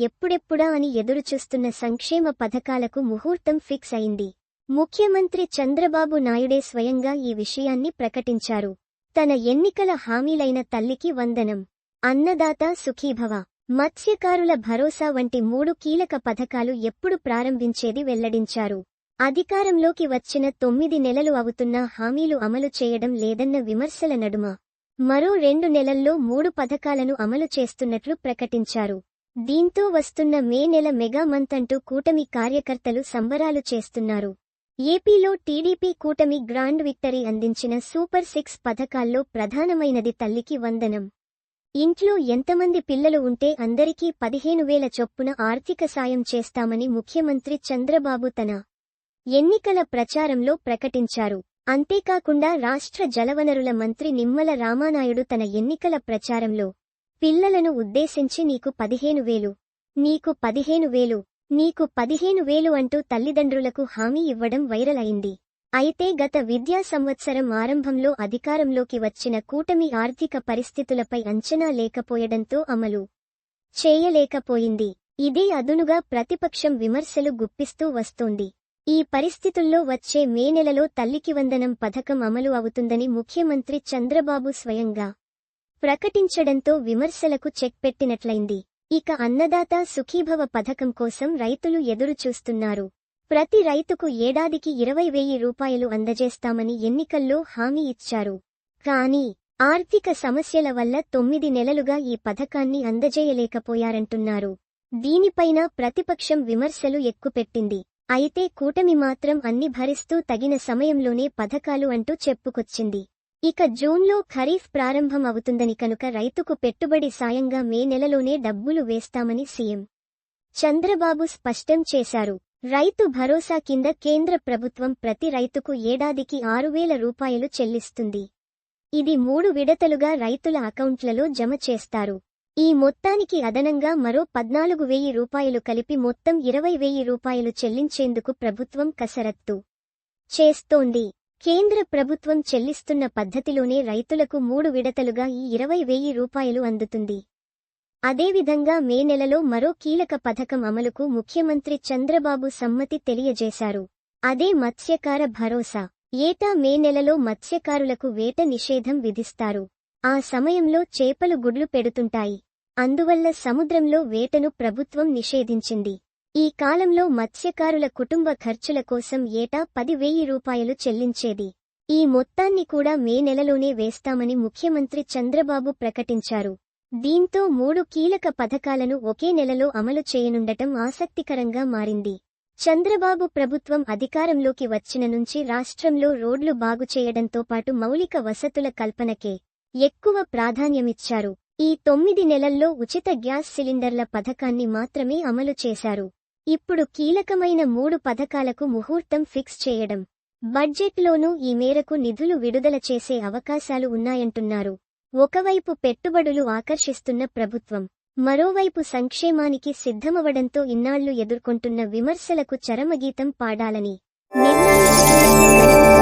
ఎప్పుడెప్పుడా అని ఎదురుచూస్తున్న సంక్షేమ పథకాలకు ముహూర్తం ఫిక్స్ అయింది. ముఖ్యమంత్రి చంద్రబాబు నాయుడే స్వయంగా ఈ విషయాన్ని ప్రకటించారు. తన ఎన్నికల హామీలైన తల్లికి వందనం. అన్నదాత సుఖీభవ. మత్స్యకారుల భరోసా వంటి మూడు కీలక పథకాలు ఎప్పుడు ప్రారంభించేది వెల్లడించారు. అధికారంలోకి వచ్చిన తొమ్మిది నెలలు అవుతున్నా హామీలు అమలు చేయడం లేదన్న విమర్శల నడుమ. మరో రెండు నెలల్లో మూడు పథకాలను అమలు చేస్తున్నట్లు ప్రకటించారు. దీంతో వస్తున్న మే నెల మెగా మంత్ అంటూ కూటమి కార్యకర్తలు సంబరాలు చేస్తున్నారు. ఏపీలో టీడీపీ కూటమి గ్రాండ్ విక్టరీ అందించిన సూపర్ సిక్స్ పథకాల్లో ప్రధానమైనది తల్లికి వందనం. ఇంట్లో ఎంతమంది పిల్లలు ఉంటే అందరికీ పదిహేను వేల చొప్పున ఆర్థిక సాయం చేస్తామని ముఖ్యమంత్రి చంద్రబాబు తన ఎన్నికల ప్రచారంలో ప్రకటించారు. అంతేకాకుండా రాష్ట్ర జలవనరుల మంత్రి నిమ్మల రామానాయుడు తన ఎన్నికల ప్రచారంలో పిల్లలను ఉద్దేశించి నీకు పదిహేను వేలు. నీకు పదిహేను వేలు. నీకు పదిహేను వేలు అంటూ తల్లిదండ్రులకు హామీ ఇవ్వడం వైరల్ అయింది. అయితే గత విద్యా సంవత్సరం ఆరంభంలో అధికారంలోకి వచ్చిన కూటమి ఆర్థిక పరిస్థితులపై అంచనా లేకపోయడంతో అమలు చేయలేకపోయింది. ఇదే అదునుగా ప్రతిపక్షం విమర్శలు గుప్పిస్తూ వస్తోంది. ఈ పరిస్థితుల్లో వచ్చే మే నెలలో తల్లికి వందనం పథకం అమలు అవుతుందని ముఖ్యమంత్రి చంద్రబాబు స్వయంగా ప్రకటించడంతో విమర్శలకు చెక్ పెట్టినట్లయింది. ఇక అన్నదాత సుఖీభవ పథకం కోసం రైతులు ఎదురుచూస్తున్నారు. ప్రతి రైతుకు ఏడాదికి ఇరవై వెయ్యి రూపాయలు అందజేస్తామని ఎన్నికల్లో హామీ ఇచ్చారు. కానీ ఆర్థిక సమస్యల వల్ల తొమ్మిది నెలలుగా ఈ పథకాన్ని అందజేయలేకపోయారంటున్నారు. దీనిపైన ప్రతిపక్షం విమర్శలు ఎక్కుపెట్టింది. అయితే కూటమి మాత్రం అన్ని భరిస్తూ తగిన సమయంలోనే పథకాలు అంటూ చెప్పుకొచ్చింది. ఇక జూన్లో ఖరీఫ్ ప్రారంభం అవుతుందని కనుక రైతుకు పెట్టుబడి సాయంగా మే నెలలోనే డబ్బులు వేస్తామని సీఎం చంద్రబాబు స్పష్టం చేశారు. రైతు భరోసా కింద కేంద్ర ప్రభుత్వం ప్రతి రైతుకు ఏడాదికి ఆరు వేల రూపాయలు చెల్లిస్తుంది. ఇది మూడు విడతలుగా రైతుల అకౌంట్లలో జమ చేస్తారు. ఈ మొత్తానికి అదనంగా మరో పద్నాలుగు వెయ్యి రూపాయలు కలిపి మొత్తం ఇరవై వెయ్యి రూపాయలు చెల్లించేందుకు ప్రభుత్వం కసరత్తు చేస్తోంది. కేంద్ర ప్రభుత్వం చెల్లిస్తున్న పద్ధతిలోనే రైతులకు మూడు విడతలుగా ఈ ఇరవై వెయ్యి రూపాయలు అందుతుంది. అదేవిధంగా మే నెలలో మరో కీలక పథకం అమలుకు ముఖ్యమంత్రి చంద్రబాబు సమ్మతి తెలియజేశారు. అదే మత్స్యకార భరోసా. ఏటా మే నెలలో మత్స్యకారులకు వేట నిషేధం విధిస్తారు. ఆ సమయంలో చేపలు గుడ్లు పెడుతుంటాయి. అందువల్ల సముద్రంలో వేటను ప్రభుత్వం నిషేధించింది. ఈ కాలంలో మత్స్యకారుల కుటుంబ ఖర్చుల కోసం ఏటా పది రూపాయలు చెల్లించేది. ఈ మొత్తాన్ని కూడా మే నెలలోనే వేస్తామని ముఖ్యమంత్రి చంద్రబాబు ప్రకటించారు. దీంతో మూడు కీలక పథకాలను ఒకే నెలలో అమలు చేయనుండటం ఆసక్తికరంగా మారింది. చంద్రబాబు ప్రభుత్వం అధికారంలోకి వచ్చిన నుంచి రాష్ట్రంలో రోడ్లు బాగు చేయడంతో పాటు మౌలిక వసతుల కల్పనకే ఎక్కువ ప్రాధాన్యమిచ్చారు. ఈ తొమ్మిది నెలల్లో ఉచిత గ్యాస్ సిలిండర్ల పథకాన్ని మాత్రమే అమలు చేశారు. ఇప్పుడు కీలకమైన మూడు పథకాలకు ముహూర్తం ఫిక్స్ చేయడం. బడ్జెట్లోనూ ఈ మేరకు నిధులు విడుదల చేసే అవకాశాలు ఉన్నాయంటున్నారు. ఒకవైపు పెట్టుబడులు ఆకర్షిస్తున్న ప్రభుత్వం మరోవైపు సంక్షేమానికి సిద్ధమవడంతో ఇన్నాళ్ళు ఎదుర్కొంటున్న విమర్శలకు చరమగీతం పాడాలని. నిర్ణయించుకున్న